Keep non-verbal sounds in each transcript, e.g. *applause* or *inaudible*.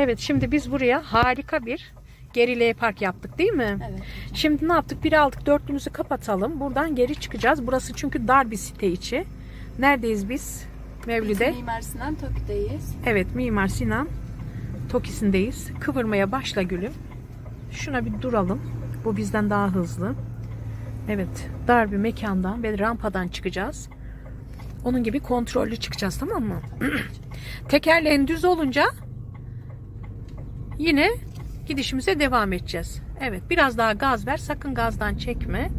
Evet şimdi biz buraya harika bir geri L park yaptık değil mi? Evet. Şimdi ne yaptık? Bir aldık dörtlümüzü kapatalım. Buradan geri çıkacağız. Burası çünkü dar bir site içi. Neredeyiz biz? Mevlüde. Biz Mimar Sinan Tokyo'dayız. Evet Mimar Sinan Toki'sindeyiz. Kıvırmaya başla gülüm. Şuna bir duralım. Bu bizden daha hızlı. Evet dar bir mekandan ve rampadan çıkacağız. Onun gibi kontrollü çıkacağız tamam mı? *clears throat* Tekerleğin düz olunca yine gidişimize devam edeceğiz. Evet biraz daha gaz ver. Sakın gazdan çekme.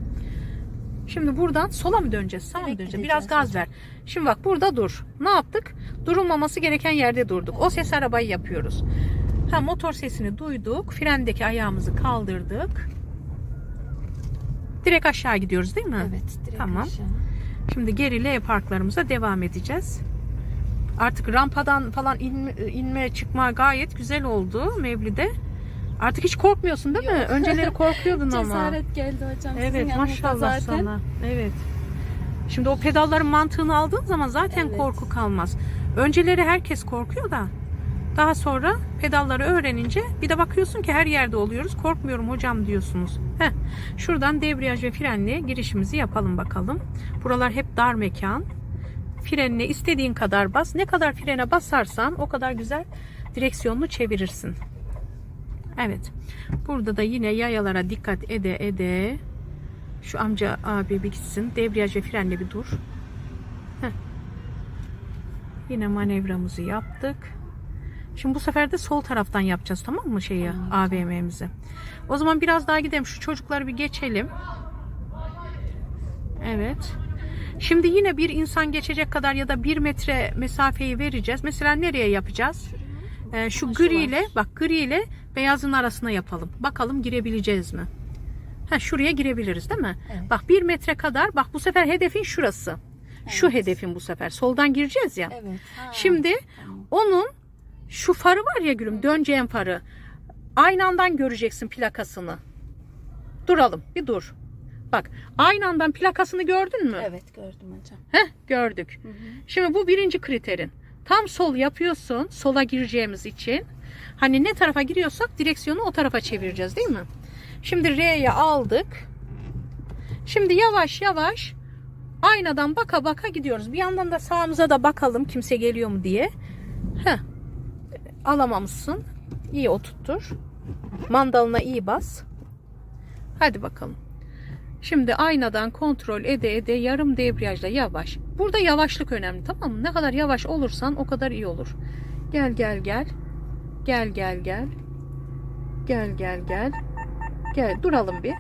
Şimdi buradan sola mı döneceğiz? Sağa mı döneceğiz? Biraz gaz ver. Şimdi bak burada dur. Ne yaptık? Durulmaması gereken yerde durduk. O ses arabayı yapıyoruz. Ha motor sesini duyduk. Frendeki ayağımızı kaldırdık. Direkt aşağı gidiyoruz değil mi? Evet. Direkt Tamam. aşağı. Şimdi geri L parklarımıza devam edeceğiz. Artık rampadan falan inme, inme çıkma gayet güzel oldu Mevlide. Artık hiç korkmuyorsun değil mi? Yok. Önceleri korkuyordun *laughs* ama. Cesaret geldi hocam. Evet maşallah zaten. sana. Evet. Şimdi o pedalların mantığını aldığın zaman zaten Evet. korku kalmaz. Önceleri herkes korkuyor da daha sonra pedalları öğrenince bir de bakıyorsun ki her yerde oluyoruz. Korkmuyorum hocam diyorsunuz. Heh. Şuradan debriyaj ve frenle girişimizi yapalım bakalım. Buralar hep dar mekan. Frenine istediğin kadar bas. Ne kadar frene basarsan o kadar güzel direksiyonunu çevirirsin. Evet. Burada da yine yayalara dikkat ede ede şu amca abi bir gitsin. Debriyaj ve frenle bir dur. Heh. Yine manevramızı yaptık. Şimdi bu sefer de sol taraftan yapacağız tamam mı şeyi Tamam, AVM'mizi. O zaman biraz daha gidelim. Şu çocukları bir geçelim. Evet. Şimdi yine bir insan geçecek kadar ya da bir metre mesafeyi vereceğiz. Mesela nereye yapacağız? Ee, şu şu gri ile bak gri ile beyazın arasına yapalım. Bakalım girebileceğiz mi? Ha şuraya girebiliriz değil mi? Evet. Bak bir metre kadar bak bu sefer hedefin şurası. Şu Evet. hedefin bu sefer. Soldan gireceğiz ya. Evet. Ha, Şimdi onun şu farı var ya gülüm döneceğin farı. Aynı andan göreceksin plakasını. Duralım bir dur. Bak aynı andan plakasını gördün mü? Evet gördüm hocam. Heh gördük. Hı hı. Şimdi bu birinci kriterin. Tam sol yapıyorsun sola gireceğimiz için. Hani ne tarafa giriyorsak direksiyonu o tarafa çevireceğiz değil mi? Şimdi R'ye aldık. Şimdi yavaş yavaş aynadan baka baka gidiyoruz. Bir yandan da sağımıza da bakalım kimse geliyor mu diye. Heh. Alamamışsın. İyi oturttur. Mandalına iyi bas. Hadi bakalım. Şimdi aynadan kontrol ede ede yarım debriyajla yavaş. Burada yavaşlık önemli tamam mı? Ne kadar yavaş olursan o kadar iyi olur. Gel gel gel. Gel gel gel. Gel gel gel. Gel duralım bir.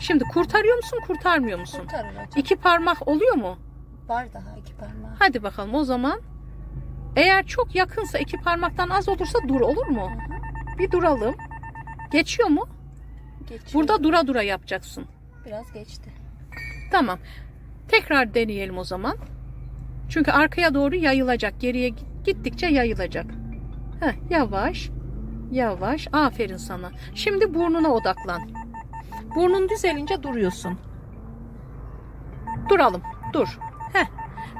Şimdi kurtarıyor musun kurtarmıyor musun? Kurtarır hocam. İki parmak oluyor mu? Var daha iki parmağı. Hadi bakalım o zaman. Eğer çok yakınsa iki parmaktan az olursa dur olur mu? Hı hı. Bir duralım. Geçiyor mu? Geçiyor. Burada dura dura yapacaksın. Biraz geçti. Tamam. Tekrar deneyelim o zaman. Çünkü arkaya doğru yayılacak. Geriye gittikçe yayılacak. Heh, yavaş. Yavaş. Aferin sana. Şimdi burnuna odaklan. Burnun düzelince duruyorsun. Duralım. Dur. Heh.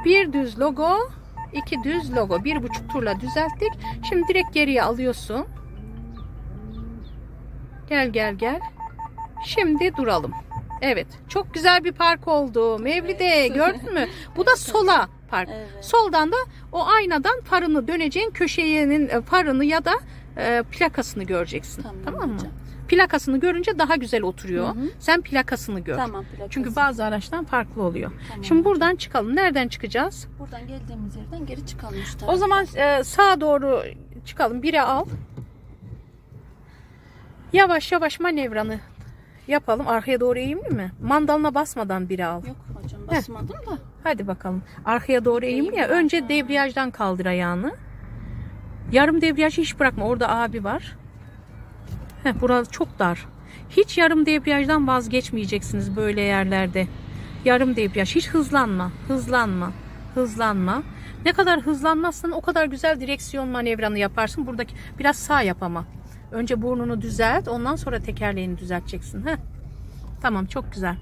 Bir düz logo. iki düz logo. Bir buçuk turla düzelttik. Şimdi direkt geriye alıyorsun. Gel gel gel. Şimdi duralım. Evet. Çok güzel bir park oldu. Mevlide *laughs* gördün mü? Bu da sola park. Evet. Soldan da o aynadan farını döneceğin köşeyenin e, farını ya da e, plakasını göreceksin. Tamam, Tamam mı? hocam. Plakasını görünce daha güzel oturuyor. Hı hı. Sen plakasını gör. Tamam plakası. Çünkü bazı araçtan farklı oluyor. Tamam. Şimdi buradan çıkalım. Nereden çıkacağız? Buradan geldiğimiz yerden geri çıkalım şu O zaman e, sağa doğru çıkalım. Bire al. Yavaş yavaş manevranı yapalım. Arkaya doğru eğimli mi? Mandalına basmadan bire al. Yok hocam basmadım da. Hadi bakalım. Arkaya doğru eğimli ya. Önce Ha. debriyajdan kaldır ayağını. Yarım debriyajı hiç bırakma. Orada abi var. Heh, burası çok dar. Hiç yarım debriyajdan vazgeçmeyeceksiniz böyle yerlerde. Yarım debriyaj. Hiç hızlanma. Hızlanma. Hızlanma. Ne kadar hızlanmazsan o kadar güzel direksiyon manevranı yaparsın. Buradaki biraz sağ yap ama. Önce burnunu düzelt. Ondan sonra tekerleğini düzelteceksin. Heh. Tamam çok güzel.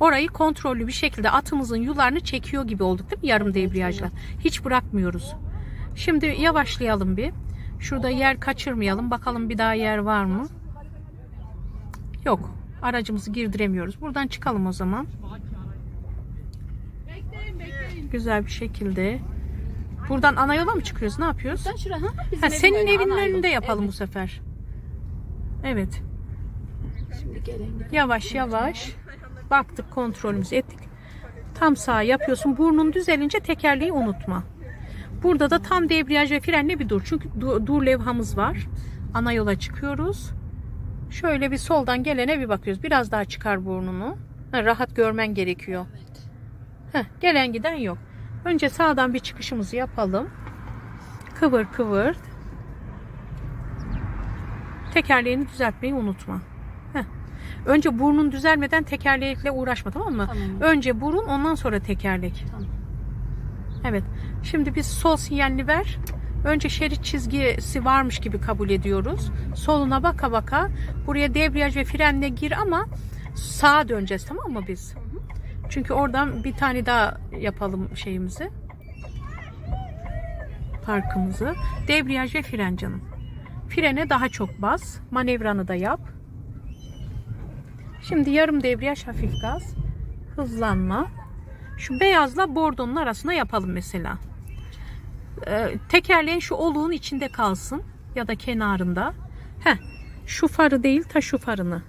Orayı kontrollü bir şekilde atımızın yularını çekiyor gibi olduk değil mi? Yarım debriyajla. Hiç bırakmıyoruz. Şimdi yavaşlayalım bir. Şurada yer kaçırmayalım. Bakalım bir daha yer var mı? Yok. Aracımızı girdiremiyoruz. Buradan çıkalım o zaman. Güzel bir şekilde. Buradan ana yola mı çıkıyoruz? Ne yapıyoruz? Sen şuraya ha? Bizim Ha, senin önü, evinin ana yol. önünde yapalım bu Evet. sefer. Evet. Şimdi. Yavaş yavaş baktık kontrolümüzü ettik. Tam sağ yapıyorsun. Burnun düzelince tekerleği unutma. Burada da tam debriyaj ve frenle bir dur. Çünkü du- dur levhamız var. Ana yola çıkıyoruz. Şöyle bir soldan gelene bir bakıyoruz. Biraz daha çıkar burnunu. Ha, rahat görmen gerekiyor. Heh, gelen giden yok. Önce sağdan bir çıkışımızı yapalım. Kıvır kıvır. Tekerleğini düzeltmeyi unutma. Heh. Önce burnun düzelmeden tekerlekle uğraşma tamam mı? Tamam. Önce burun ondan sonra tekerlek. Tamam. Evet. Şimdi biz sol sinyalini ver. Önce şerit çizgisi varmış gibi kabul ediyoruz. Soluna baka baka buraya debriyaj ve frenle gir ama sağa döneceğiz tamam mı biz? Çünkü oradan bir tane daha yapalım şeyimizi. Parkımızı. Debriyaj ve fren canım. Frene daha çok bas. Manevranı da yap. Şimdi yarım debriyaj hafif gaz. Hızlanma. Şu beyazla bordonun arasına yapalım mesela. Ee, tekerleğin şu oluğun içinde kalsın ya da kenarında. Heh, şu farı değil ta şu farını.